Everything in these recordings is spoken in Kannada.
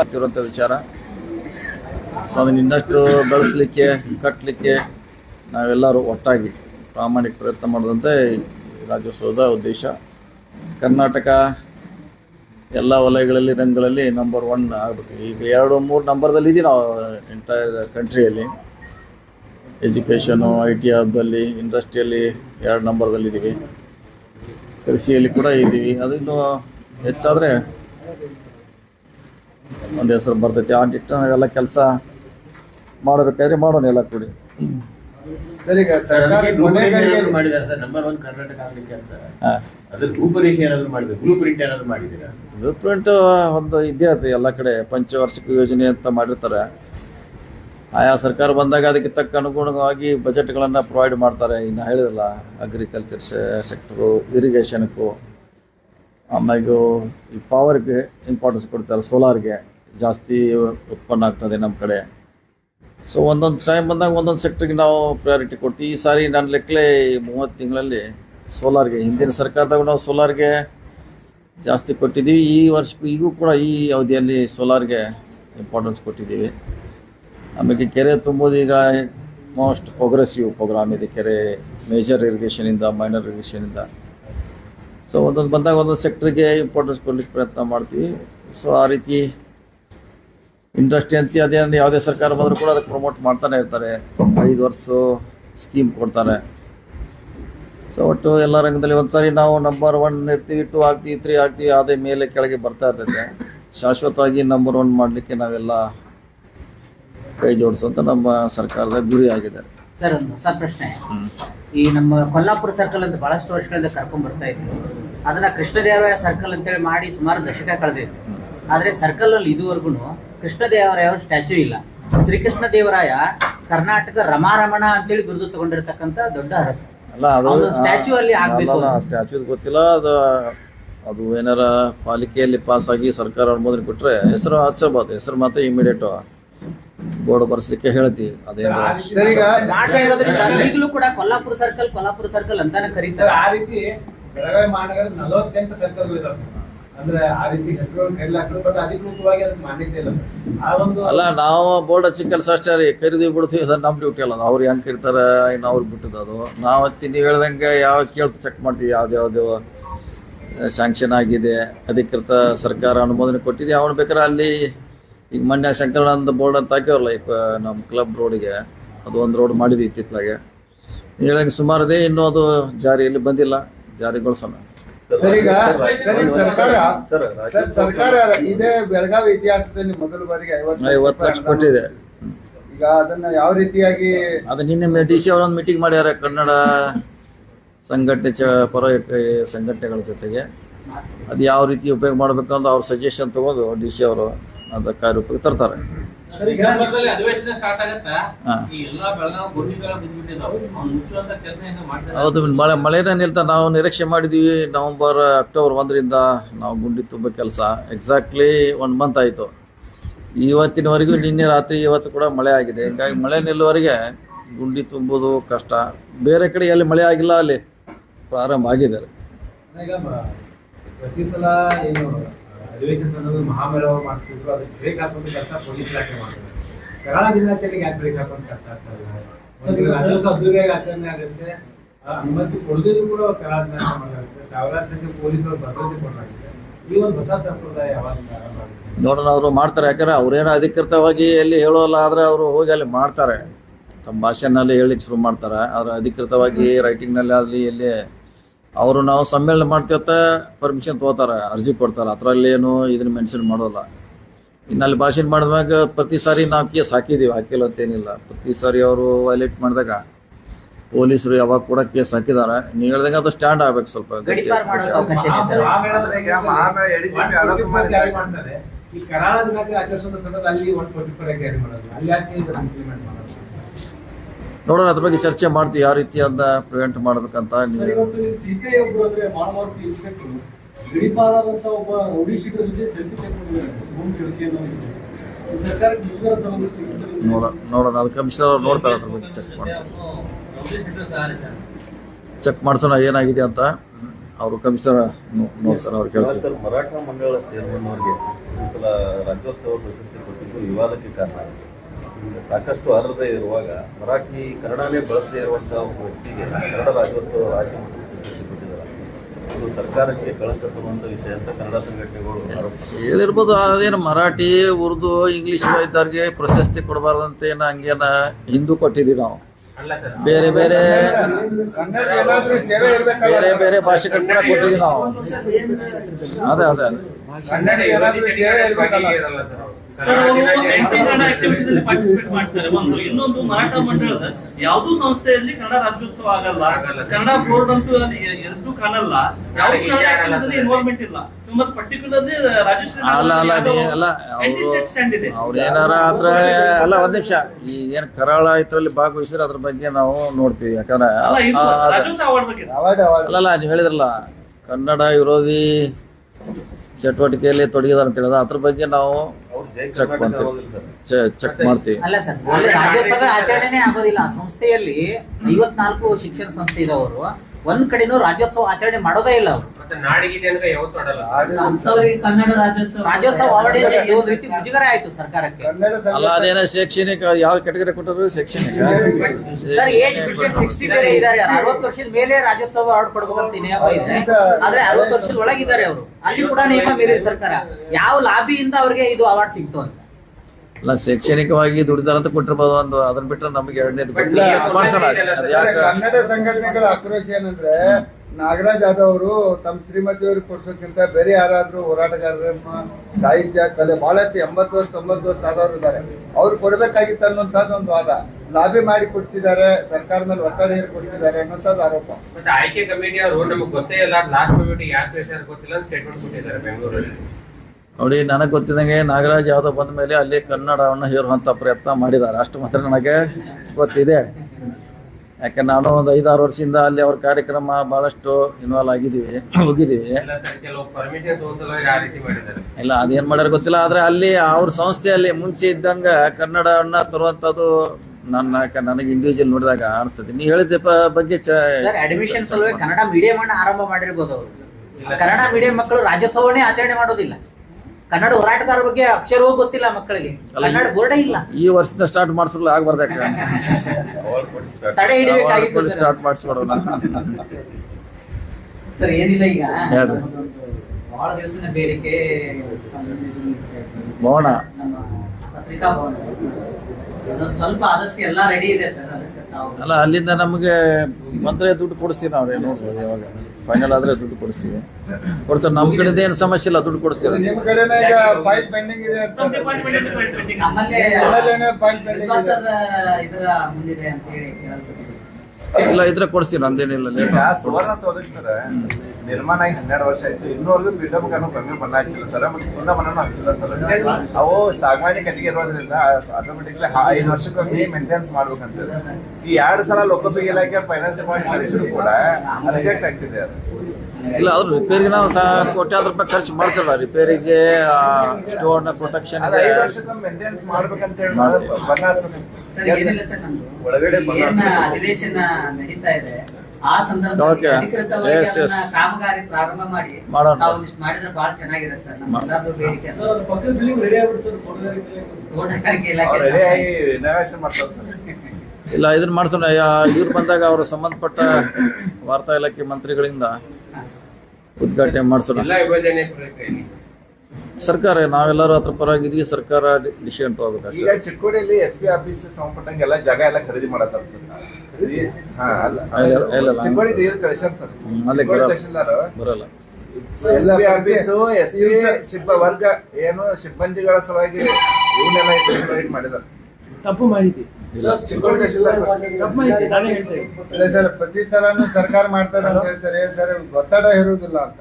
ಆಗ್ತಿರುವಂಥ ವಿಚಾರ. ಸೊ ಅದನ್ನ ಇನ್ನಷ್ಟು ಬೆಳೆಸಲಿಕ್ಕೆ ಕಟ್ಟಲಿಕ್ಕೆ ನಾವೆಲ್ಲರೂ ಒಟ್ಟಾಗಿ ಪ್ರಾಮಾಣಿಕ ಪ್ರಯತ್ನ ಮಾಡಿದಂತೆ ರಾಜ್ಯೋತ್ಸವದ ಉದ್ದೇಶ. ಕರ್ನಾಟಕ ಎಲ್ಲ ವಲಯಗಳಲ್ಲಿ, ರಂಗಗಳಲ್ಲಿ ನಂಬರ್ ಒನ್ ಆಗಬೇಕು. ಈಗ ಎರಡು, ಮೂರು ನಂಬರ್ದಲ್ಲಿ ಇದೀವಿ ನಾವು ಎಂಟೈರ್ ಕಂಟ್ರಿಯಲ್ಲಿ ಎಜುಕೇಷನು ಐ ಟಿ ಹಬ್ಬಲ್ಲಿ ಇಂಡಸ್ಟ್ರಿಯಲ್ಲಿ ಎರಡು ನಂಬರ್ದಲ್ಲಿ ಇದ್ದೀವಿ ಕೃಷಿಯಲ್ಲಿ ಕೂಡ ಇದ್ದೀವಿ ಅದು ಹೆಚ್ಚಾದರೆ ಒಂದು ಹೆಸರು ಬರ್ತೈತಿ. ಆ ನಿಟ್ಟಿನಾಗೆಲ್ಲ ಕೆಲಸ ಮಾಡಬೇಕಾದ್ರೆ ಮಾಡೋಣ ಎಲ್ಲ ಕೂಡಿ. ಸರ್ ಈಗ ಸರ್, ಸರ್ಕಾರ ಅದಕ್ಕೆ ರೂಪರೇಖೆ ಕೊನೆಗಳಿಗೆ ಏನಾದ್ರು ಮಾಡಿದಾರೆ ಸರ್? ನಂಬರ್ ಒನ್ ಕರ್ನಾಟಕ ಆಗ್ಲಿಕ್ಕೆ ಅಂತ. ಹಾಂ. ಅದ್ರ ರೂಪರೇಖೆ ಏನಾದ್ರು ಮಾಡಿದ್ರೆ? ಬ್ಲೂ ಪ್ರಿಂಟ್ ಏನಾದ್ರು ಮಾಡಿದ್ದೀರಾ? ಬ್ಲೂ ಪ್ರಿಂಟ್ ಒಂದು ಇದೇ ಅದು ಎಲ್ಲ ಕಡೆ. ಪಂಚವಾರ್ಷಿಕ ಯೋಜನೆ ಅಂತ ಮಾಡಿರ್ತಾರೆ. ಆಯಾ ಸರ್ಕಾರ ಬಂದಾಗ ಅದಕ್ಕೆ ತಕ್ಕ ಅನುಗುಣವಾಗಿ ಬಜೆಟ್ಗಳನ್ನು ಪ್ರೊವೈಡ್ ಮಾಡ್ತಾರೆ. ಇನ್ನು ಹೇಳಿದಲ್ಲ ಅಗ್ರಿಕಲ್ಚರ್ ಸೆಕ್ಟರು ಇರಿಗೇಷನ್ಗೂ ಆಮ್ಯಾಗ ಈ ಪವರ್ಗೆ ಇಂಪಾರ್ಟೆನ್ಸ್ ಕೊಡ್ತಾರೆ ಸೋಲಾರ್ಗೆ ಜಾಸ್ತಿ ಉತ್ಪನ್ನ ಆಗ್ತದೆ ನಮ್ಮ ಕಡೆ. ಸೊ ಒಂದೊಂದು ಟೈಮ್ ಬಂದಾಗ ಒಂದೊಂದು ಸೆಕ್ಟ್ರಿಗೆ ನಾವು ಪ್ರಯಾರಿಟಿ ಕೊಡ್ತೀವಿ. ಈ ಸಾರಿ ನನ್ನ ಲೆಕ್ಕಲೆ ಮೂವತ್ತು ತಿಂಗಳಲ್ಲಿ ಸೋಲಾರ್ಗೆ ಹಿಂದಿನ ಸರ್ಕಾರದಾಗ ನಾವು ಸೋಲಾರ್ಗೆ ಜಾಸ್ತಿ ಕೊಟ್ಟಿದ್ದೀವಿ. ಈ ವರ್ಷ ಈಗೂ ಕೂಡ ಈ ಅವಧಿಯಲ್ಲಿ ಸೋಲಾರ್ಗೆ ಇಂಪಾರ್ಟೆನ್ಸ್ ಕೊಟ್ಟಿದ್ದೀವಿ. ಆಮೇಲೆ ಕೆರೆ ತುಂಬೋದು ಈಗ ಮೋಸ್ಟ್ ಪ್ರೋಗ್ರೆಸಿವ್ ಪ್ರೋಗ್ರಾಮ್ ಇದೆ. ಕೆರೆ ಮೇಜರ್ ಇರಿಗೇಷನಿಂದ ಮೈನರ್ ಇರಿಗೇಷನಿಂದ ಸೊ ಒಂದೊಂದು ಬಂದಾಗ ಒಂದೊಂದು ಸೆಕ್ಟ್ರಿಗೆ ಇಂಪಾರ್ಟೆನ್ಸ್ ಕೊಡಲಿಕ್ಕೆ ಪ್ರಯತ್ನ ಮಾಡ್ತೀವಿ. ಸೊ ಆ ರೀತಿ ಇಂಡಸ್ಟ್ರಿ ಅಂತ ಅದೇನು ಯಾವುದೇ ಸರ್ಕಾರ ಬಂದರೂ ಕೂಡ ಅದಕ್ಕೆ ಪ್ರಮೋಟ್ ಮಾಡ್ತಾನೆ ಇರ್ತಾರೆ. ಐದು ವರ್ಷ ಸ್ಕೀಮ್ ಕೊಡ್ತಾರೆ. ಸೊ ಒಟ್ಟು ಎಲ್ಲ ರಂಗದಲ್ಲಿ ಒಂದ್ಸಾರಿ ನಾವು ನಂಬರ್ ಒನ್ ಇರ್ತೀವಿ ಟು ಆಗ್ತೀವಿ ತ್ರೀ ಆಗ್ತೀವಿ ಅದೇ ಮೇಲೆ ಕೆಳಗೆ ಬರ್ತಾ ಇರ್ತೈತೆ. ಶಾಶ್ವತವಾಗಿ ನಂಬರ್ ಒನ್ ಮಾಡಲಿಕ್ಕೆ ನಾವೆಲ್ಲ ಕೈ ಜೋಡಿಸುವಂತ ನಮ್ಮ ಸರ್ಕಾರದ ಗುರಿ ಆಗಿದೆ. ಸರ್ ಒಂದು ಹೊಸ ಪ್ರಶ್ನೆ. ಈ ನಮ್ಮ ಕೊಲ್ಲಾಪುರ ಸರ್ಕಲ್ ಅಂತ ಬಹಳಷ್ಟು ವರ್ಷಗಳಿಂದ ಕರ್ಕೊಂಡ್ ಬರ್ತಾ ಇತ್ತು. ಅದನ್ನ ಕೃಷ್ಣದೇವರಾಯ ಸರ್ಕಲ್ ಅಂತೇಳಿ ಮಾಡಿ ಸುಮಾರು ದಶಕ ಕಳೆದೈತೆ. ಆದ್ರೆ ಸರ್ಕಲ್ ಅಲ್ಲಿ ಇದುವರೆಗೂ ಕೃಷ್ಣದೇವರಾಯ ಸ್ಟ್ಯಾಚ್ಯೂ ಇಲ್ಲ. ಶ್ರೀಕೃಷ್ಣ ದೇವರಾಯ ಕರ್ನಾಟಕ ರಮಾರಮಣ ಅಂತೇಳಿ ಬಿರುದು ತಗೊಂಡಿರ್ತಕ್ಕಂತ ದೊಡ್ಡ ಅರಸ. ಅಲ್ಲ ಅದು ಸ್ಟ್ಯಾಚ್ಯೂ ಅಲ್ಲಿ ಆಗ್ಬೇಕು. ಸ್ಟ್ಯಾಚ್ಯೂ ಗೊತ್ತಿಲ್ಲ ಅದು ಅದು ಏನಾರ ಪಾಲಿಕೆಯಲ್ಲಿ ಪಾಸ್ ಆಗಿ ಸರ್ಕಾರ ಅನುಮೋದನೆ ಕೊಟ್ರೆ ಹೆಸರು ಹಚ್ಚಬಹುದು ಹೆಸರು ಮಾತ್ರ ಇಮಿಡಿಯೇಟ್ ಬೋರ್ಡ್ ಬರ್ಸ್ಲಿಕ್ಕೆ ಹೇಳ್ತೀವಿ ಅದೇನು ಈಗಲೂ ಕೂಡ ಕೊಲ್ಲಾಪುರ ಸರ್ಕಲ್ ಕೊಲ್ಲಾಪುರ ಸರ್ಕಲ್ ಅಂತಾನೆ ಕರೀತಾರೆ ಆ ರೀತಿ ಬೆಳಗಾವಿ ಮಹಾನಗರ ನಲವತ್ತೆಂಟು ಸರ್ಕಲ್ ಇದಾವೆ. ಅಲ್ಲ, ನಾವು ಬೋರ್ಡ್ ಹಚ್ಚಿ ಕೆಲಸ ಅಷ್ಟೇ ರೀ. ಖರೀದಿ ಬಿಡ್ತೀವಿ ಅದು ನಮ್ಮ ಡ್ಯೂಟಿ ಅಲ್ಲ. ಅವ್ರು ಹೆಂಗೆ ಕರಿತಾರೆ, ಇನ್ನು ಅವ್ರು ಬಿಟ್ಟದ್ದು ಅದು. ನಾವು ನೀವು ಹೇಳ್ದಂಗೆ ಯಾವ ಕೇಳ್ತು ಚೆಕ್ ಮಾಡ್ತೀವಿ, ಯಾವ್ದು ಯಾವ್ದು ಸ್ಯಾಂಕ್ಷನ್ ಆಗಿದೆ, ಅಧಿಕೃತ ಸರ್ಕಾರ ಅನುಮೋದನೆ ಕೊಟ್ಟಿದೆ ಅವನು ಬೇಕಾದ್ರೆ ಅಲ್ಲಿ ಈಗ ಮೊನ್ನೆ ಶಂಕರಾನಂದ ಬೋರ್ಡ್ ಅಂತ ಹಾಕ್ಯವ್ರಲ್ಲ ಈಗ ನಮ್ಮ ಕ್ಲಬ್ ರೋಡಿಗೆ ಅದು ಒಂದು ರೋಡ್ ಮಾಡಿದ್ವಿ ಇತ್ತಿತ್ತಲಾಗೆ. ಹೇಳಂಗೆ ಸುಮಾರು ಇದೆ, ಇನ್ನೂ ಅದು ಜಾರಿಯಲ್ಲಿ ಬಂದಿಲ್ಲ. ಜಾರಿಗೊಳಿಸೋಣ. ಸರ್ ಈಗ ಸರ್ಕಾರ. ಸರ್ ಸರ್ಕಾರ ಇದೇ ಬೆಳಗಾವಿ ಇತಿಹಾಸದಲ್ಲಿ ಮೊದಲ ಬಾರಿಗೆ ಐವತ್ತು ಲಕ್ಷ ಕೊಟ್ಟಿದೆ. ಈಗ ಅದನ್ನ ಯಾವ ರೀತಿಯಾಗಿ ಅದು ನಿನ್ನೆ ಡಿ ಸಿ ಅವರೊಂದು ಮೀಟಿಂಗ್ ಮಾಡ್ಯಾರ ಕನ್ನಡ ಸಂಘಟನೆ ಚ ಪರ ಸಂಘಟನೆಗಳ ಜೊತೆಗೆ. ಅದು ಯಾವ ರೀತಿ ಉಪಯೋಗ ಮಾಡಬೇಕು ಅಂತ ಅವ್ರ ಸಜೆಷನ್ ತಗೊಂಡು ಡಿ ಸಿ ಅವರು ಕಾರ್ಯ ರೂಪಕ್ಕೆ ತರ್ತಾರೆ. ಡಿಸೆಂಬರ್ದಲ್ಲಿ ಅಧಿವೇಶನ ಸ್ಟಾರ್ಟ್ ಆಗತ್ತಾ? ಈ ಎಲ್ಲಾ ಬೆಳಗಾವಿ ಗುಂಡಿಗಳ ಬಿದ್ದ್ಬಿಟ್ಟಿದಾವೆ ಅವ್ನು ಮುಚ್ಚುವಂತ ಕೆಲಸ ಮಾಡ್ತಾರೆ ಹೌದು ಮಳೆ ಮಳೆನೇ ನಿಲ್ತಾ ನಾವು ನಿರೀಕ್ಷೆ ಮಾಡಿದ್ದೀವಿ ನವಂಬರ್ ಅಕ್ಟೋಬರ್ ಒಂದರಿಂದ ನಾವು ಗುಂಡಿ ತುಂಬ ಕೆಲಸ. ಎಕ್ಸಾಕ್ಟ್ಲಿ ಒನ್ ಮಂತ್ ಆಯಿತು. ಇವತ್ತಿನವರೆಗೂ ನಿನ್ನೆ ರಾತ್ರಿ ಇವತ್ತು ಕೂಡ ಮಳೆ ಆಗಿದೆ. ಹಿಂಗಾಗಿ ಮಳೆ ನಿಲ್ಲುವವರೆಗೆ ಗುಂಡಿ ತುಂಬೋದು ಕಷ್ಟ. ಬೇರೆ ಕಡೆ ಎಲ್ಲಿ ಮಳೆ ಆಗಿಲ್ಲ ಅಲ್ಲಿ ಪ್ರಾರಂಭ ಆಗಿದೆ. ಪ್ರತಿ ಸಲ ಏನು ಅಧಿವೇಶನ ಸಂದರ್ಭದಲ್ಲಿ ಮಹಾಮೇಳವ ಮಾಡ್ತಿದ್ರು ಅದಕ್ಕೆ ಬ್ರೇಕ್ ಹಾಕೊಂಡು ಕರ್ತ ಪೊಲೀಸ್ ಇಲಾಖೆ ಮಾಡ್ತಾರೆ. ಕರಾಳ ದಿನಾಚರಣೆಗೆ ಯಾಕೆ ಬ್ರೇಕ್ ಹಾಕೊಂಡು ಕರ್ತ ಆಗ್ತಾ ಇಲ್ಲ. ಒಂದು ರಾಜ್ಯೋತ್ಸವ ಅದ್ದೂರಿಯಾಗಿ ಆಚರಣೆ ಆಗುತ್ತೆ. ಅನುಮತಿ ಕೊಡದಿದ್ರು ಕೂಡ ಕರಾಳ ದಿನಾಚರಣೆ ಮಾಡಲಾಗುತ್ತೆ. ಸಾವಿರಾರು ಸಂಖ್ಯೆ ಪೊಲೀಸರು ಭದ್ರತೆ ಕೊಡಲಾಗುತ್ತೆ. ಈ ಒಂದು ಹೊಸ ಸಂಪ್ರದಾಯ ಯಾವಾಗ ನೋಡೋಣ ಅವರು ಮಾಡ್ತಾರೆ. ಯಾಕಂದ್ರೆ ಅವ್ರೇನೋ ಅಧಿಕೃತವಾಗಿ ಎಲ್ಲಿ ಹೇಳೋಲ್ಲ ಆದರೆ ಅವರು ಹೋಗಿ ಅಲ್ಲಿ ಮಾಡ್ತಾರೆ. ತಮ್ಮ ಭಾಷೆನಲ್ಲಿ ಹೇಳಿಕ್ಕೆ ಶುರು ಮಾಡ್ತಾರೆ. ಅವರು ಅಧಿಕೃತವಾಗಿ ರೈಟಿಂಗ್ನಲ್ಲಿ ಆಗಲಿ ಎಲ್ಲಿ ಅವರು ನಾವು ಸಮ್ಮೇಳನ ಮಾಡ್ತಿರ್ತ ಪರ್ಮಿಷನ್ ತಗೋತಾರೆ ಅರ್ಜಿ ಕೊಡ್ತಾರೆ. ಅದರಲ್ಲಿ ಏನು ಇದನ್ನ ಮೆನ್ಷನ್ ಮಾಡೋಲ್ಲ. ಇನ್ನಲ್ಲಿ ಭಾಷಣ ಮಾಡಿದ್ಮ್ಯಾಗ ಪ್ರತಿ ಸಾರಿ ನಾವು ಕೇಸ್ ಹಾಕಿದ್ದೀವಿ ಹಾಕಿಲ್ಲ ಅಂತೇನಿಲ್ಲ. ಪ್ರತಿ ಸಾರಿ ಅವರು ವೈಲೇಟ್ ಮಾಡಿದಾಗ ಪೊಲೀಸರು ಯಾವಾಗ ಕೂಡ ಕೇಸ್ ಹಾಕಿದ್ದಾರೆ ನೀವು ಹೇಳ್ದಂಗೆ ಅದು ಸ್ಟ್ಯಾಂಡ್ ಆಗ್ಬೇಕು ಸ್ವಲ್ಪ. ಈ ಕರಾಳ ದಿನಾಚರಣೆ ಆಚರಿಸುವ ಸಂದರ್ಭದಲ್ಲಿ ಅಲ್ಲಿ ಒನ್ ಟ್ವೆಂಟಿ ಫೋರ್ ಜಾರಿ ಮಾಡೋದು. ಅಲ್ಲಿ ಯಾಕೆ ಇಂಪ್ಲಿಮೆಂಟ್ ಮಾಡೋದು? ನೋಡೋಣ ಅದ್ರ ಬಗ್ಗೆ ಚರ್ಚೆ ಮಾಡ್ತೀವಿ ಯಾವ ರೀತಿ ರೀತಿಯಾದ ಪ್ರಿವೆಂಟ್ ಮಾಡ್ಬೇಕಂತ ನೋಡ ನೋಡೋಣ ಅದು ಕಮಿಷನರ್ ಅವ್ರು ನೋಡ್ತಾರೆ ಅದ್ರ ಬಗ್ಗೆ ಚೆಕ್ ಮಾಡ್ತಾರೆ ಚೆಕ್ ಮಾಡ್ಸೋಣ ಏನಾಗಿದೆ ಅಂತ ಅವರು ಕಮಿಷನರ್ ನೋಡ್ತಾರೆ ಅವ್ರು ಕೇಳ್ತಾರೆ. ಮರಾಠ ಮಂಡಳ ಚೇರ್ಮನ್ ಅವರಿಗೆ ಸಲ ರಾಜ್ಯೋತ್ಸವ ಪ್ರಶಸ್ತಿ ಕೊಟ್ಟಿದ್ದು ವಿವಾದಕ್ಕೆ ಕಾರಣ ಆಯಿತು ಸಾಕಷ್ಟು ಅರ್ಹತೆ ಇರುವಾಗ ಮರಾಠಿ ಕನ್ನಡನೇ ಬಳಸದೇ ಇರುವಂತಹ ಒಬ್ಬ ವ್ಯಕ್ತಿಗೆ ಕನ್ನಡ ರಾಜ್ಯೋತ್ಸವ ರಾಜ್ಯ ಅದು ಸರ್ಕಾರಕ್ಕೆ ಕಳಂಕ ತರುವಂತ ವಿಷಯ ಅಂತ ಕನ್ನಡ ಸಂಘಟನೆಗಳು ಹೇಳಿರ್ಬೋದು ಅದೇನು ಮರಾಠಿ ಉರ್ದು ಇಂಗ್ಲಿಷ್ ಇದ್ದವ್ರಿಗೆ ಪ್ರಶಸ್ತಿ ಕೊಡಬಾರ್ದಂತ ಏನು ಹಂಗೇನ ಹಿಂದೂ ಕೊಟ್ಟಿದ್ದೀವಿ ನಾವು. ಬೇರೆ ಬೇರೆ ಬೇರೆ ಬೇರೆ ಭಾಷೆಗಳು ಕೂಡ ಕೊಟ್ಟಿದ್ದೀವಿ ನಾವು. ಅದೇ ಅದೇ ಅದೇ. ಸೇವೆ ಇರ್ಬೇಕಲ್ಲ ಪಾರ್ಟಿಸಿಪೇಟ್ ಮಾಡ್ತಾರೆ. ಒಂದು ಇನ್ನೊಂದು ಮರಾಠ ಮಂಡಳದ ಯಾವ್ದು ಸಂಸ್ಥೆಯಲ್ಲಿ ಕನ್ನಡ ರಾಜ್ಯೋತ್ಸವ ಆಗಲ್ಲ. ಕನ್ನಡ ಬೋರ್ಡ್ ಅಂತೂ ಅಲ್ಲಿ ಎದ್ದು ಕಾಣಲ್ಲ. ಯಾವ ಇನ್ವಾಲ್ವ್ಮೆಂಟ್ ಇಲ್ಲ. ಮತ್ತೆ ಪರ್ಟಿಕ್ಯುಲರ್ಲಿ ರಾಜಶ್ರೀ ಅಲ್ಲ ಅಲ್ಲ ನೀ ಅಲ್ಲ ಅವರು ಏನಾರ ಆದ್ರೆ ಅಲ್ಲ ಒಂದ್ ನಿಮಿಷ. ಈ ಏನ್ ಕರಾಳ ಇದ್ರಲ್ಲಿ ಭಾಗವಹಿಸಿದ್ರೆ ಅದ್ರ ಬಗ್ಗೆ ನಾವು ನೋಡ್ತೀವಿ. ಯಾಕಂದ್ರೆ ಅಲ್ಲ ನೀವು ಹೇಳಿದ್ರಲ್ಲ ಕನ್ನಡ ವಿರೋಧಿ ಚಟುವಟಿಕೆಯಲ್ಲಿ ತೊಡಗಿದಾರೆ ಅಂತ ಹೇಳಿದ್ರೆ ಅದ್ರ ಬಗ್ಗೆ ನಾವು ಚೆಕ್ ಮಾಡ್ತೀವಿ. ಚೆಕ್ ಮಾಡ್ತೀವಿ. ಅಲ್ಲ ಸರ್ ರಾಜ್ಯೋತ್ಸವ ಆಚರಣೆನೇ ಆಗೋದಿಲ್ಲ. ಆ ಸಂಸ್ಥೆಯಲ್ಲಿ ಐವತ್ನಾಲ್ಕು ಶಿಕ್ಷಣ ಸಂಸ್ಥೆ ಇದಾವರು ಒಂದ್ ಕಡೆನೂ ರಾಜ್ಯೋತ್ಸವ ಆಚರಣೆ ಮಾಡೋದೇ ಇಲ್ಲ ಅವರು. ನಾಡಿಗಿದೆ ಅಂತ ಯಾವತ್ತು ಆಡಲ್ಲ. ಕನ್ನಡ ರಾಜ್ಯೋತ್ಸವ ರಾಜ್ಯೋತ್ಸವ ಅವರೇ ಒಂದು ರೀತಿ ಮುಜುಗರ ಆಯ್ತು ಸರ್ಕಾರಕ್ಕೆ. ಅಲ್ಲ ಅದೇನೋ ಶೈಕ್ಷಣಿಕ ಯಾವ ಕೆಟಗರಿ ಕೊಟ್ಟರು? ಶೈಕ್ಷಣಿಕ. ಸರ್ ಏಜ್ ಸಿಕ್ಸ್ಟಿ ಬೇರೆ ಇದಾರೆ. ಅರವತ್ತು ವರ್ಷದ ಮೇಲೆ ರಾಜ್ಯೋತ್ಸವ ಅವಾರ್ಡ್ ಕೊಡ್ಬೇಕಂತ ನಿಯಮ ಇದೆ. ಆದ್ರೆ ಅರವತ್ತು ವರ್ಷದ ಒಳಗಿದ್ದಾರೆ ಅವರು. ಅಲ್ಲಿ ಕೂಡ ನಿಯಮ ಮೀರಿದೆ ಸರ್ಕಾರ. ಯಾವ ಲಾಬಿಯಿಂದ ಅವ್ರಿಗೆ ಇದು ಅವಾರ್ಡ್ ಸಿಕ್ತು ಅಂತ. ಅಲ್ಲ ಶೈಕ್ಷಣಿಕವಾಗಿ ದುಡಿದಾರಂತ ಕೊಟ್ಟಿರ್ಬೋದು. ಒಂದು ಅದನ್ನ ಬಿಟ್ರೆ ನಮ್ಗೆ ಎರಡನೇದು ಕನ್ನಡ ಸಂಘಟನೆಗಳ ಆಕ್ರೋಶ ಏನಂದ್ರೆ ನಾಗರಾಜ್ ಯಾದವ್ ಅವರು ತಮ್ಮ ಶ್ರೀಮತಿ ಅವ್ರಿಗೆ ಕೊಡ್ಸೋಕ್ಕಿಂತ ಬೇರೆ ಯಾರಾದರೂ ಹೋರಾಟಗಾರರನ್ನ ಸಾಹಿತ್ಯ ಕಲೆ ಬಹಳಷ್ಟು ಎಂಬತ್ತು ವರ್ಷ ತೊಂಬತ್ತು ವರ್ಷ ಆದವರು ಇದ್ದಾರೆ. ಅವ್ರು ಕೊಡಬೇಕಾಗಿತ್ತು ಅನ್ನೋಂಥದ್ದು ಒಂದು ವಾದ. ಲಾಬಿ ಮಾಡಿ ಕೊಡ್ತಿದ್ದಾರೆ ಸರ್ಕಾರ ಮೇಲೆ ಒತ್ತಡ ಹೇರಿ ಕೊಡ್ತಿದ್ದಾರೆ ಅನ್ನೋಂಥದ್ದು ಆರೋಪ. ಮತ್ತೆ ಆಯ್ಕೆ ಕಮಿಟಿ ಅವರು ನಮಗೆ ಗೊತ್ತೇ ಇಲ್ಲ. ಲಾಸ್ಟ್ ಕಮಿಟಿ ಯಾಕೆ ಸರ್ ಗೊತ್ತಿಲ್ಲ ಸ್ಟೇಟ್ಮೆಂಟ್ ಕೊಟ್ಟಿದ್ದಾರೆ ಬೆಂಗಳೂರಲ್ಲಿ. ನೋಡಿ ನನಗೆ ಗೊತ್ತಿದ್ದಂಗೆ ನಾಗರಾಜ್ ಯಾವುದೋ ಬಂದ ಮೇಲೆ ಅಲ್ಲಿ ಕನ್ನಡವನ್ನು ಹೇರುವಂಥ ಪ್ರಯತ್ನ ಮಾಡಿದ್ದಾರೆ. ಅಷ್ಟು ಮಾತ್ರ ನನಗೆ ಗೊತ್ತಿದೆ. ಯಾಕೆ ನಾನು ಒಂದು ಐದಾರು ವರ್ಷದಿಂದ ಅಲ್ಲಿ ಅವ್ರ ಕಾರ್ಯಕ್ರಮ ಬಹಳಷ್ಟು ಇನ್ವಾಲ್ವ್ ಆಗಿದ್ದೀವಿ, ಹೋಗಿದ್ದೀವಿ. ಇಲ್ಲ, ಅದೇನ್ ಮಾಡ್ಯಾರ ಗೊತ್ತಿಲ್ಲ, ಆದ್ರೆ ಅಲ್ಲಿ ಅವ್ರ ಸಂಸ್ಥೆಯಲ್ಲಿ ಮುಂಚೆ ಇದ್ದಂಗ ಕನ್ನಡವನ್ನ ತರುವಂತದ್ದು ನನ್ನ, ನನಗೆ ಇಂಡಿವಿಜುವಲ್ ನೋಡಿದಾಗ ಅನಿಸ್ತದೆ. ನೀವು ಹೇಳಿದ ಬಗ್ಗೆ ಅಡ್ಮಿಷನ್ ಕನ್ನಡ ಮೀಡಿಯಂ ಆರಂಭ ಮಾಡಿರ್ಬೋದು ಕನ್ನಡ ಮೀಡಿಯಂ ಮಕ್ಕಳು ರಾಜ್ಯೋತ್ಸವನೇ ಆಚರಣೆ ಮಾಡೋದಿಲ್ಲ. ಕನ್ನಡ ಹೋರಾಟಗಾರರ ಬಗ್ಗೆ ಅಕ್ಷರವೂ ಗೊತ್ತಿಲ್ಲ ಮಕ್ಕಳಿಗೆ. ಕನ್ನಡ ಬೋರ್ಡೇ ಇಲ್ಲ. ಈ ವರ್ಷದಿಂದ ಸ್ಟಾರ್ಟ್ ಮಾಡಿಸಲು ಆಗ ಅವಾರ್ಡ್ ಕೊಡಿಸಿ ತಡೆ ಹಿಡಿಬೇಕಾಗಿತ್ತು. ಸ್ಟಾರ್ಟ್ ಮಾಡಿಸ್ಕೊಡೋಣ. ಸರ್ ಏನಿಲ್ಲ ಈಗ? ಬಹಳ ದಿವಸದ ಬೇಡಿಕೆ. ಭವನ ಪತ್ರಿಕಾ ಭವನ. ಸ್ವಲ್ಪ ಆದಷ್ಟು ಎಲ್ಲಾ ರೆಡಿ ಇದೆ ಸರ್ ಅಲ್ಲ ಅಲ್ಲಿಂದ ನಮಗೆ ಬಂದ್ರೆ ದುಡ್ಡು ಕೊಡಿಸ್ತೀವಿ ನಾವ್ರೆ ನೋಡ್ಬೋದು ಯಾವಾಗ. ಫೈನಲ್ ಆದ್ರೆ ದುಡ್ಡು ಕೊಡಿಸ್ತೀವಿ ಕೊಡ್ತಾರೆ ನಮ್ಮ ಕಡೆ ಏನು ಸಮಸ್ಯೆ ಇಲ್ಲ ದುಡ್ಡು ಕೊಡ್ತೀವಿ ನಿಮ್ ಕಡೆನೇ ಈಗ ಫೈಲ್ ಪೆಂಡಿಂಗ್ ಇದೆ ಇಲ್ಲ ಇದ್ರೆ ಕೊಡಿಸ್ತೀವಿ ನಮ್ದೇನಿಲ್ಲ ಲೇಟ್ ಸುವರ್ಣ ಸೌಧಕ್ಕೆ ಸರ್ ನಿರ್ಮಾಣ ಆಗಿ ಹನ್ನೆರಡು ವರ್ಷ ಆಯ್ತು. ಇನ್ನೂವರೆಗೂ ಬಿಲ್ಡಪ್ ಅನ್ನು ಕಮ್ಮಿ ಬಣ್ಣ ಹಚ್ಚಿಲ್ಲ ಸರ್. ಮತ್ತೆ ಸುಣ್ಣ ಬಣ್ಣನೂ ಹಚ್ಚಿಲ್ಲ ಸರ್. ಅವು ಸಾಗವಾನಿ ಕಟ್ಟಿಗೆ ಇರೋದ್ರಿಂದ ಆಟೋಮೆಟಿಕ್ಲಿ ಐದು ವರ್ಷಕ್ಕೊಮ್ಮೆ ಮೇಂಟೆನೆನ್ಸ್ ಮಾಡ್ಬೇಕಂತ ಈ ಎರಡು ಸಲ ಲೋಕೋಪಯೋಗಿ ಇಲಾಖೆ ಫೈನಾನ್ಸ್ ಡಿಪಾರ್ಟ್ಮೆಂಟ್ ಕಳಿಸಿದ್ರು ಕೂಡ ರಿಜೆಕ್ಟ್ ಆಗ್ತಿದೆ ಅದು. ಇಲ್ಲ ಅವ್ರು ರಿಪೇರಿಗೆ ನಾವು ಕೋಟ್ಯಾಂತರ ರೂಪಾಯಿ ಖರ್ಚು ಮಾಡ್ತಿಲ್ಲ. ರಿಪೇರಿಗೆ ಸ್ಟೋರ್ನ ಪ್ರೊಟೆಕ್ಷನ್ ಐದು ವರ್ಷಕ್ಕೊಮ್ಮೆ ಮೇಂಟೆನೆನ್ಸ್ ಮಾಡ್ಬೇಕಂತ ಹೇಳಿ ಬಣ್ಣ ಹಚ್ಬೇಕು ಸರ್ ಏನಿಲ್ಲ ಸರ್ ಒಳಗಡೆ ಅಧಿವೇಶನ ನಡೀತಾ ಇದೆ ಆ ಸಂದರ್ಭದಲ್ಲಿ. ಅಧಿಕೃತವಾಗಿ. ಕಾಮಗಾರಿ ಪ್ರಾರಂಭ ಮಾಡಿ ಮಾಡಿದ್ರೆ ಬಹಳ ಚೆನ್ನಾಗಿರುತ್ತೆ ಸರ್ ನಮ್ಮ ಬೇಡಿಕೆ ತೋಟಗಾರಿಕೆ ಇಲಾಖೆ. ಇಲ್ಲ ಇದನ್ನ ಮಾಡ್ತಾನೆ ಇವ್ರು ಬಂದಾಗ ಅವ್ರ ಸಂಬಂಧಪಟ್ಟ ವಾರ್ತಾ ಇಲಾಖೆ ಮಂತ್ರಿಗಳಿಂದ ಉದ್ಘಾಟನೆ ಮಾಡ್ತಾರೆ ಸರ್ಕಾರ ನಾವೆಲ್ಲರೂ ಅದ್ರ ಪರವಾಗಿದ್ದೀವಿ ಸರ್ಕಾರ ಡಿಸಿಷನ್ ಈಗ ತಗೋಬೇಕಷ್ಟೇ ಚಿಕ್ಕೋಡಿಯಲ್ಲಿ ಎಸ್ ಪಿ ಆಫೀಸ್ ಸಂಬಂಧಪಟ್ಟಂಗೆ ಎಲ್ಲ ಜಾಗ ಎಲ್ಲ ಖರೀದಿ ಮಾಡತ್ತಾರ ಸರ್. ಹಾ ಅಲ್ಲ. ಚಿಕ್ಕೋಡಿ ತೆಗೆದು ಕಳಿಸ್ಯಾರ ಸರ್. ಅಲ್ಲೇ. ತಹಶೀಲ್ದಾರ್. ಬರಲ್ಲ. S P office S P ಸಿಬ್ಬ ವರ್ಗ ಏನು ಸಿಬ್ಬಂದಿಗಳ ಸಲುವಾಗಿ ಇವನ್ನೆಲ್ಲ ಮಾಡಿದಾರೆ. ತಪ್ಪು ಮಾಹಿತಿ. ಇಲ್ಲ. ಸರ್ ಪ್ರತಿ ಸಲನು ಸರ್ಕಾರ ಮಾಡ್ತಾರೆ ಅಂತ ಹೇಳ್ತಾರೆ. ಸರ್ ಒತ್ತಡ ಇರುವುದಿಲ್ಲ ಅಂತ.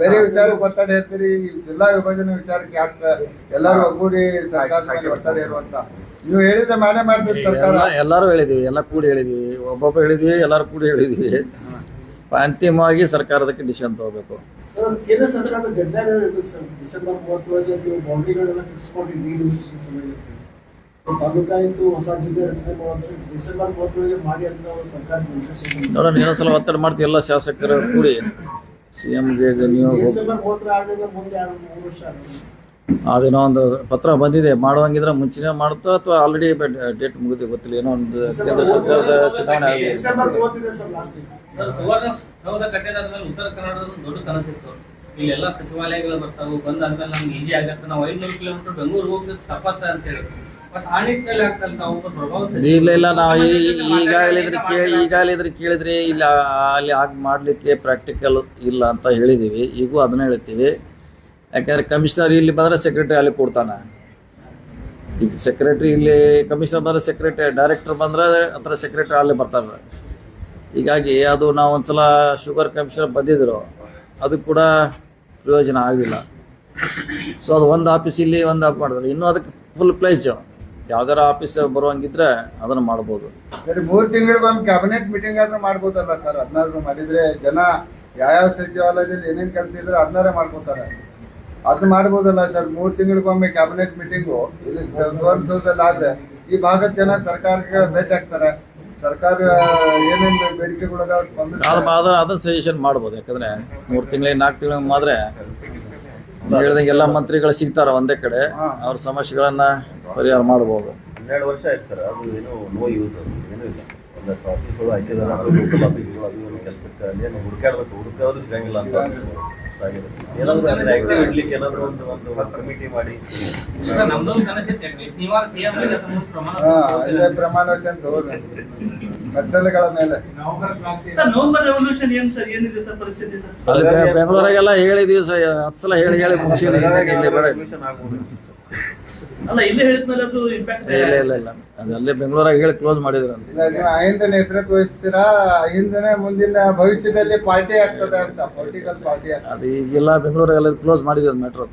ಬೇರೆ ವಿಚಾರಕ್ಕೆ ಒತ್ತಡ ಹೇಳ್ತೀರಿ ಜಿಲ್ಲಾ ವಿಭಜನೆ ವಿಚಾರಕ್ಕೆ ಯಾಕೆ ಎಲ್ಲರೂ ಒಗ್ಗೂಡಿ ಸರ್ಕಾರದ ಒತ್ತಡ ಇರುವಂತ. ನೀವು ಹೇಳಿದ್ರೆ ಮಾಡೇ ಮಾಡ್ತೀರಿ ಸರ್ಕಾರ. ಎಲ್ಲ ಎಲ್ಲರೂ ಹೇಳಿದೀವಿ ಎಲ್ಲ ಕೂಡಿ ಹೇಳಿದೀವಿ. ಒಬ್ಬೊಬ್ಬ ಹೇಳಿದ್ವಿ ಎಲ್ಲರೂ ಕೂಡಿ ಹೇಳಿದ್ವಿ. ಅಂತಿಮವಾಗಿ ಸರ್ಕಾರದ ಡಿಸಿಷನ್ ತಗೋಬೇಕು. ಸರ್ ಕೇಂದ್ರ ಸರ್ಕಾರದ ಡಿಸೆಂಬರ್ ಮೂವತ್ತೊಳಗೆ ನೀವು ಬೌಂಡ್ರಿಗಳನ್ನ ಫಿಕ್ಸ್ ಮಾಡಿ ನೀರು ಸಮಯಕ್ಕೆ ತಾಲೂಕಾ ಇತ್ತು ಹೊಸ ಜಿಲ್ಲೆ ರಚನೆ ಮಾಡುವಂತ ಡಿಸೆಂಬರ್ ಮೂವತ್ತೊಳಗೆ ಮಾಡಿ ಅಂತ ನಾವು ಸರ್ಕಾರಕ್ಕೆ ನಿರ್ದೇಶನ ನೋಡೋಣ ಇನ್ನೊಂದ್ಸಲ ಒತ್ತಡ ಮಾಡ್ತೀವಿ ಎಲ್ಲ ಶಾಸಕರ ಕೂಡಿ. ಸಿ ಎಂಗೆ ನೀವು ಡಿಸೆಂಬರ್ ಮೂವತ್ತರ ಆದ್ರಿಂದ ಮುಂದೆ ಎರಡು ಮೂರು ವರ್ಷ ಆಗುತ್ತೆ? ಅದೇನೋ ಒಂದು ಪತ್ರ ಬಂದಿದೆ ಮಾಡುವಂಗಿದ್ರೆ ಮುಂಚೆನೇ ಮಾಡುತ್ತೋ ಅಥವಾ ಆಲ್ರೆಡಿ ಡೇಟ್ ಮುಗಿದು ಗೊತ್ತಿಲ್ಲ ಏನೋ ಒಂದು ಕೇಂದ್ರ ಸರ್ಕಾರದ ಚುನಾವಣೆ ಉತ್ತರ ಕನ್ನಡದ ದೊಡ್ಡ ಕನಸಿತ್ತು. ಇಲ್ಲೆಲ್ಲ ಸಚಿವಾಲಯಗಳು ಬರ್ತಾವು ಬಂದಾದ್ಮೇಲೆ ನಮ್ಗೆ ಈಜಿ ಆಗತ್ತೆ. ನಾವು ಐನೂರು ಕಿಲೋಮೀಟರ್ ಬೆಂಗಳೂರು ಹೋಗಿದ್ದು ತಪ್ಪತ್ತ ಅಂತ ಹೇಳಿ. ಇಲ್ಲ ಇಲ್ಲ ನಾವು ಈಗಾಗಲಿದ್ರೆ ಕೇಳಿ ಈಗಾಗಲೇ ಇದ್ರ ಕೇಳಿದ್ರೆ ಇಲ್ಲ, ಅಲ್ಲಿ ಆಗಿ ಮಾಡಲಿಕ್ಕೆ ಪ್ರಾಕ್ಟಿಕಲ್ ಇಲ್ಲ ಅಂತ ಹೇಳಿದ್ದೀವಿ ಈಗೂ ಅದನ್ನ ಹೇಳ್ತೀವಿ. ಯಾಕಂದ್ರೆ ಕಮಿಷನರ್ ಇಲ್ಲಿ ಬಂದ್ರೆ ಸೆಕ್ರೆಟರಿ ಅಲ್ಲಿ ಕೊಡ್ತಾನೆ. ಈಗ ಸೆಕ್ರೆಟರಿ ಇಲ್ಲಿ ಕಮಿಷನರ್ ಬಂದ್ರೆ ಸೆಕ್ರೆಟರಿ ಡೈರೆಕ್ಟರ್ ಬಂದ್ರೆ ಅಂತ ಸೆಕ್ರೆಟರಿ ಅಲ್ಲಿ ಬರ್ತಾರೆ. ಹೀಗಾಗಿ ಅದು ನಾವು ಒಂದ್ಸಲ ಶುಗರ್ ಕಮಿಷನರ್ ಬಂದಿದ್ರು, ಅದು ಕೂಡ ಪ್ರಯೋಜನ ಆಗಲಿಲ್ಲ ಸೊ ಅದು ಒಂದು ಆಫೀಸ್ ಇಲ್ಲಿ ಒಂದು ಆಫ್ ಮಾಡಿದ್ರು. ಇನ್ನೂ ಅದಕ್ಕೆ ಫುಲ್ ಪ್ಲೇಸ್ ಯಾವ್ದಾರ ಆಫೀಸ್ ಬರುವಂಗಿದ್ರೆ ಅದನ್ನ ಮಾಡ್ಬೋದು. ಸರಿ ಮೂರ್ ತಿಂಗಳಿಗೊಮ್ಮೆ ಕ್ಯಾಬಿನೆಟ್ ಮೀಟಿಂಗ್ ಆದ್ರೂ ಮಾಡ್ಬೋದಲ್ಲ ಸರ್? ಅದನ್ನಾದ್ರೂ ಮಾಡಿದ್ರೆ ಜನ ಯಾವ್ಯಾವ ಸಚಿವಾಲಯದಲ್ಲಿ ಏನೇನ್ ಕೆಲಸ ಇದ್ರೆ ಅದನ್ನಾರೇ ಮಾಡ್ಕೋತಾರೆ. ಅದನ್ನ ಮಾಡ್ಬೋದಲ್ಲ ಸರ್? ಮೂರ್ ತಿಂಗಳಿಗೊಮ್ಮೆ ಕ್ಯಾಬಿನೆಟ್ ಮೀಟಿಂಗು ಸುವರ್ಣಸೌಧದಲ್ಲಿ ಆದ್ರೆ ಈ ಭಾಗದ ಜನ ಸರ್ಕಾರಕ್ಕೆ ಭೇಟಿ ಆಗ್ತಾರೆ. ಸರ್ಕಾರ ಏನೇನ್ ಬೇಡಿಕೆಗಳು ಅದನ್ನ ಅದನ್ನ ಸಜೆಷನ್ ಮಾಡ್ಬೋದು. ಯಾಕಂದ್ರೆ ಮೂರ್ ತಿಂಗಳಿಗೆ ನಾಲ್ಕು ತಿಂಗಳ ನೀವು ಹೇಳ್ದಂಗೆ ಎಲ್ಲ ಮಂತ್ರಿಗಳು ಸಿಗ್ತಾರ ಒಂದೇ ಕಡೆ ಅವ್ರ ಸಮಸ್ಯೆಗಳನ್ನ ಪರಿಹಾರ ಮಾಡಬಹುದು ಹನ್ನೆರಡು ವರ್ಷ ಆಯ್ತು ಸರ್ ಅದು ಏನು ನೋ ಯೂಸ್ ಏನು ಇಲ್ಲ. ಒಂದಷ್ಟು ಆಫೀಸ್ಗಳು ಹಾಕಿದಾರೆ ಕೆಲಸಕ್ಕೆ ಅಲ್ಲೇನು ಹುಡುಕಾಡ್ಬೇಕು ಹುಡುಕಾದ್ರೂ ಸಿಗಂಗಿಲ್ಲ ಅಂತ ಆಗಿದೆ. ಏನಾದ್ರು ಇಡ್ಲಿಕ್ಕೆ ಒಂದು ಒಂದು ಕಮಿಟಿ ಮಾಡಿ. ಪ್ರಮಾಣ ಹಾ ಇದೇ ಪ್ರಮಾಣ ವಚನ ತಗೋರಿ ಕಟ್ಟಲೆಗಳ ಮೇಲೆ. ನವೆಂಬರ್ ಕ್ರಾಂತಿ ಸರ್ ನವೆಂಬರ್ ರೆವಲ್ಯೂಷನ್ ಏನ್ ಸರ್? ಏನಿದೆ ಸರ್ ಪರಿಸ್ಥಿತಿ ಸರ್? ಅಲ್ಲಿ ಬೆ- ಬೆಂಗಳೂರಾಗೆಲ್ಲ ಹೇಳಿದೀವಿ ಸರ್. ಹತ್ತು ಸಲ ಹೇಳಿ ಹೇಳಿ ಮುಗಿಸಿದ್ವಿ ಅಲ್ಲ ಇಲ್ಲೇ ಹೇಳಿದ್ಮೇಲೆ ಅದು ಇಂಪ್ಯಾಕ್ಟ್ ಇಲ್ಲ ಇಲ್ಲ ಇಲ್ಲ ಅದು ಅಲ್ಲೇ ಬೆಂಗಳೂರಾಗ ಹೇಳಿ ಕ್ಲೋಸ್ ಮಾಡಿದ್ರು ಅಂತ. ಇಲ್ಲ ನೀವು ಅಹಿಂದ ನೇತೃತ್ವ ವಹಿಸ್ತೀರಾ? ಅಹಿಂದನೇ ಮುಂದಿನ ಭವಿಷ್ಯದಲ್ಲಿ ಪಾರ್ಟಿ ಆಗ್ತದೆ ಅಂತ ಪೊಲಿಟಿಕಲ್ ಪಾರ್ಟಿ ಅದು ಈಗೆಲ್ಲ ಬೆಂಗಳೂರಾಗೆಲ್ಲ ಕ್ಲೋಸ್ ಮಾಡಿದ್ರು ಮೆಟ್ರೋ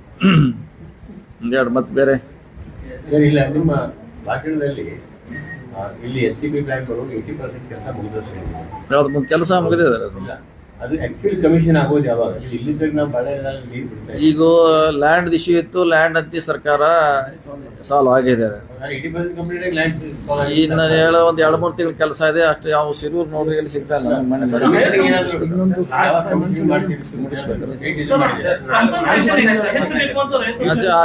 ಒಂದೆರಡು ಮತ್ತೆ ಬೇರೆ. ಸರ್ ಇಲ್ಲ ನಿಮ್ಮ ಭಾಷಣದಲ್ಲಿ ಇಲ್ಲಿ S T B bank eighty percent ಕೆಲಸ ಮುಗಿದ್ರು. ಯಾವ್ದು ಕೆಲಸ ಮುಗಿದಿದೆ ಅದು ಅದು ಆಕ್ಚುಲಿ ಕಮಿಷನ್ ಆಗೋದು ಯಾವಾಗ? ಇಲ್ಲಿದ್ದಾಗ ನಾವು ಬಳೆ ನೀರು ಬಿಡ್ತಾ ಈಗ ಲ್ಯಾಂಡ್ ಇಶ್ಯೂ ಇತ್ತು ಲ್ಯಾಂಡ್ ಅಂತ ಸರ್ಕಾರ ಸಾಲ್ವ್ ಆಗಿದೆ. ಏಯ್ಟಿ ಪರ್ಸೆಂಟ್ ಕಂಪ್ಲೀಟ್ ಆಗಿ ಲ್ಯಾಂಡ್ ಇನ್ನು ಹೇಳೋ ಒಂದ್ ಎರಡು ಮೂರು ತಿಂಗಳ ಕೆಲಸ ಇದೆ ಅಷ್ಟು ಯಾವ ಸಿರೂರ್ ನೋಡ್ರಿ ಎಲ್ಲಿ ಸಿಗ್ತಾ ಇಲ್ಲ. ಮನೆ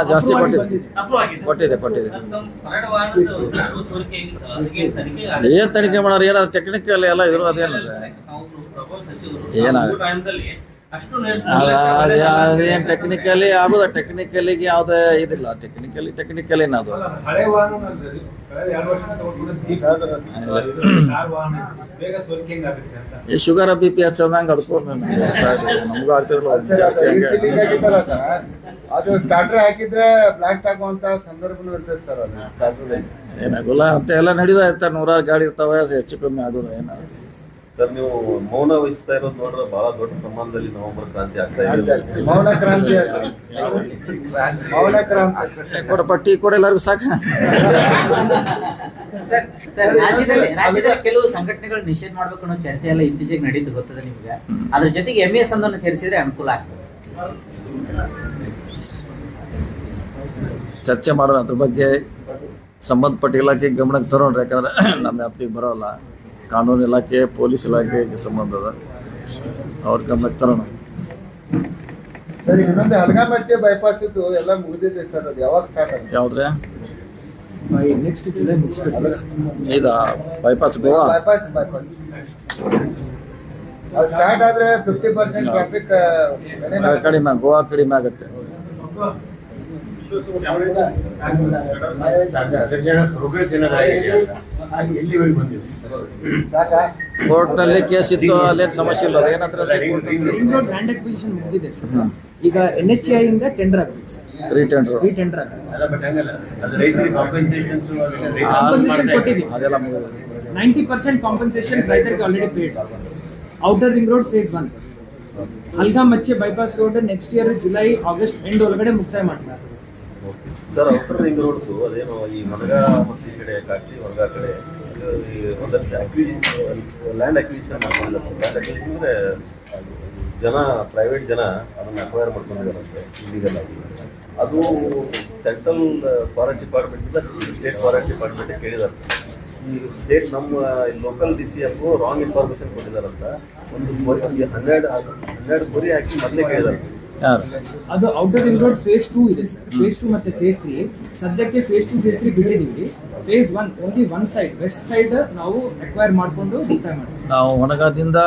ಜಾಸ್ತಿ ಕೊಟ್ಟಿದೆ. ಕೊಟ್ಟಿದೆ ಕೊಟ್ಟಿದೆ. ಏನ್ ತನಿಖೆ ಮಾಡೋರು? ಏನಾದ್ರು ಟೆಕ್ನಿಕಲ್ ಎಲ್ಲ ಇದ್ರು ಅದೇನಲ್ಲ ಅದೇನ್ ಟೆಕ್ನಿಕಲಿ ಆಗುದ? ಟೆಕ್ನಿಕಲಿ ಯಾವ್ದೇ ಇದಿಲ್ಲ. ಟೆಕ್ನಿಕಲಿ ಟೆಕ್ನಿಕಲಿ ಅಂತ. ಈ ಶುಗರ್ ಬಿ ಪಿ ಹಚ್ಚದಂಗ ಅದಕ್ಕೂ ನಮಗೂ. ಆಗ್ತಿರಲ್ಲ ಜಾಸ್ತಿ ಹಂಗೆ ಅದು ಸ್ಟಾರ್ಟರ್ ಹಾಕಿದ್ರೆ ಬ್ಲಾಸ್ಟ್ ಆಗುವಂತ ಸಂದರ್ಭನೂ ಇರ್ತದೆ ಸರ್. ಏನಾಗಲ್ಲ. ಅಂತ ಎಲ್ಲ ನಡೀತಾ ಇರ್ತಾರೆ. ನೂರಾರು ಗಾಡಿ ಇರ್ತಾವೆ. ಹೆಚ್ಚು ಕಮ್ಮಿ ಆಗೋದು ಏನ ಸರ್ ನೀವು ಮೌನ ವಹಿಸ್ತಾ ಇರೋದು ನೋಡಿದ್ರೆ ಬಹಳ ದೊಡ್ಡ ಪ್ರಮಾಣದಲ್ಲಿ ನವೆಂಬರ್ ಕ್ರಾಂತಿ ಆಗ್ತಾ ಇದೆ. ಮೌನ ಕ್ರಾಂತಿ. ಮೌನ ಕ್ರಾಂತಿ. ಕೊಡ ಪಟ್ಟಿ ಕೊಡ ಎಲ್ಲರಿಗೂ ಸಾಕ. ರಾಜ್ಯದಲ್ಲಿ ರಾಜ್ಯದಲ್ಲಿ ಕೆಲವು ಸಂಘಟನೆಗಳು ನಿಷೇಧ ಮಾಡ್ಬೇಕು ಅನ್ನೋ ಚರ್ಚೆ ಎಲ್ಲ ಇತ್ತೀಚೆಗೆ ನಡೀತು ಗೊತ್ತದೆ ನಿಮ್ಗೆ? ಅದ್ರ ಜೊತೆಗೆ ಎಂ ಎಸ್ ಅನ್ನು ಸೇರಿಸಿದ್ರೆ ಅನುಕೂಲ ಆಗ್ತದೆ. ಚರ್ಚೆ ಮಾಡೋಣ ಅದ್ರ ಬಗ್ಗೆ ಸಂಬಂಧಪಟ್ಟ ಇಲಾಖೆ ಗಮನಕ್ಕೆ ತರೋಣ ಯಾಕಂದ್ರೆ ನಮ್ಮ ವ್ಯಾಪ್ತಿಗೆ ಬರೋಲ್ಲ. ಕಾನೂನು ಇಲಾಖೆ ಪೊಲೀಸ್ ಇಲಾಖೆಗೆ ಸಂಬಂಧ ಅದ. ಅವ್ರ ಗಮನಕ್ಕೆ ತರೋಣ. ಸರ್ ಇನ್ನೊಂದು ಹಲಗಾಮಚ್ಚೆ ಬೈಪಾಸ್ ಇದ್ದು ಎಲ್ಲ ಮುಗಿದಿದೆ ಸರ್ ಅದು ಯಾವಾಗ ಸ್ಟಾರ್ಟ್ ಆಗುತ್ತೆ? ಯಾವ್ದ್ರೆ? ಇದ ಬೈಪಾಸ್ ಗೋವಾ ಬೈಪಾಸ್ ಬೈಪಾಸ್ ಅದು ಸ್ಟಾರ್ಟ್ ಆದ್ರೆ ಫಿಫ್ಟಿ ಪರ್ಸೆಂಟ್ ಟ್ರಾಫಿಕ್ ಕಡಿಮೆ ಗೋವಾ ಕಡಿಮೆ ಆಗುತ್ತೆ. ಪ್ರೋಗ್ರೆಸ್ ಏನಾದ್ರು ಆಗಿದೆಯಾ ಅಂತ? ಎಲ್ಲಿವರೆಗೆ ಬಂದಿದೆ ಸಾಕಾ ಕೋರ್ಟ್ ಕೇಸ್ ಇತ್ತು ಅಲ್ಲೇನು ಸಮಸ್ಯೆ ಇಲ್ಲ ಏನಂದ್ರೆ ರಿಂಗ್ ರೋಡ್ ಲ್ಯಾಂಡ್ ಅಕ್ವಿಸಿಷನ್ ಮುಗಿದಿದೆ ಸರ್. ಈಗ ಎನ್ ಎಚ್ ಐ ಇಂದ ಟೆಂಡರ್ ಆಗ್ಬೇಕು ಸರ್. ರೀಟೆಂಡರ್ ಅದೆಲ್ಲ ನೈಂಟಿ ಪರ್ಸೆಂಟ್ ಕಾಂಪನ್ಸೇಷನ್ ರೈತರಿಗೆ already paid outer ring road phase one ಅಲ್ಗಾ ಮಚ್ಚೆ bypass road next year July August end ಒಳಗಡೆ ಮುಕ್ತಾಯ ಮಾಡ್ತಾರೆ. ಸರ್ ಔಟರ್ ರಿಂಗ್ ರೋಡ್ಸು ಅದೇನೋ ಈ ಮನಗ ಮತ್ತು ಈ ಕಡೆ ಕಾಚಿ ಹೊರಗ ಕಡೆ ಈ ಒಂದಷ್ಟು ಅಕ್ವಿಜಿಷನ್ ಲ್ಯಾಂಡ್ ಅಕ್ವಿಜಿಷನ್ ಮಾಡ್ಕೊಂಡಿಲ್ಲ ಲ್ಯಾಂಡ್ ಅಕ್ವಿಷನ್ ಅಂದ್ರೆ ಜನ ಪ್ರೈವೇಟ್ ಜನ ಅದನ್ನ ಅಕ್ವೈರ್ ಮಾಡ್ಕೊಂಡಿದ್ದಾರೆ ಇಲ್ಲಿಗೆಲ್ಲ ಅದು central forest department state forest department ಕೇಳಿದಾರೆ ಈ ಸ್ಟೇಟ್ ನಮ್ಮ local D C F wrong information ಕೊಟ್ಟಿದಾರಂತ ಒಂದು ಹನ್ನೆರಡು ಹನ್ನೆರಡು ಕೊರಿ ಹಾಕಿ ಮೊದಲೇ ಕೇಳಿದಾರೆ ಅದು outer ring road phase two ಇದೆ ಸರ್ ಫೇಸ್ ಟೂ ಮತ್ತೆ ಫೇಸ್ ತ್ರೀ ಸದ್ಯಕ್ಕೆ phase two phase three ಬಿಟ್ಟಿದೀವಿ phase one only one side west side ನಾವು ಅಕ್ವೈರ್ ಮಾಡ್ಕೊಂಡು ನಾವು ಹೊನಗಾದಿಂದ